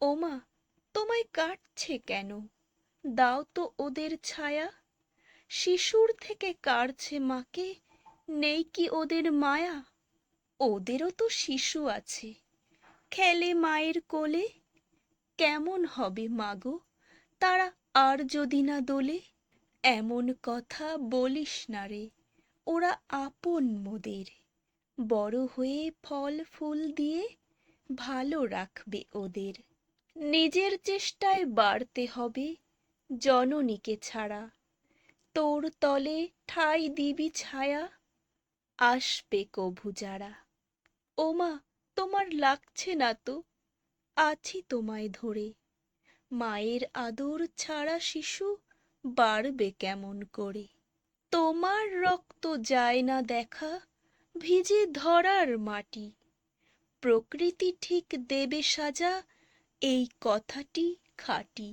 ওমা, তোমায় কাটছে কেন? দাও তো ওদের ছায়া। শিশুর থেকে কাড়ছে মাকে, নেই কি ওদের মায়া? ওদেরও তো শিশু আছে। খেলে মায়ের কোলে, কেমন হবে মাগো? তারা আর যদি না দোলে, এমন কথা বলিস না রে, ওরা আপন মোদের। বড় হয়ে ফল ফুল দিয়ে ভালো রাখবে ওদের। নিজের চেষ্টায় বাড়তে হবে জননীকে ছাড়া। তোর তলে ঠাই দিবি ছায়া, আসবে কভু যারা। ওমা, তোমার লাগছে না তো? আছি তোমায় ধরে। মায়ের আদর ছাড়া শিশু বাড়বে কেমন করে? তোমার রক্ত যায় না দেখা, ভিজে ধরার মাটি। প্রকৃতি ঠিক দেবে সাজা এই কথাটি খাঁটি।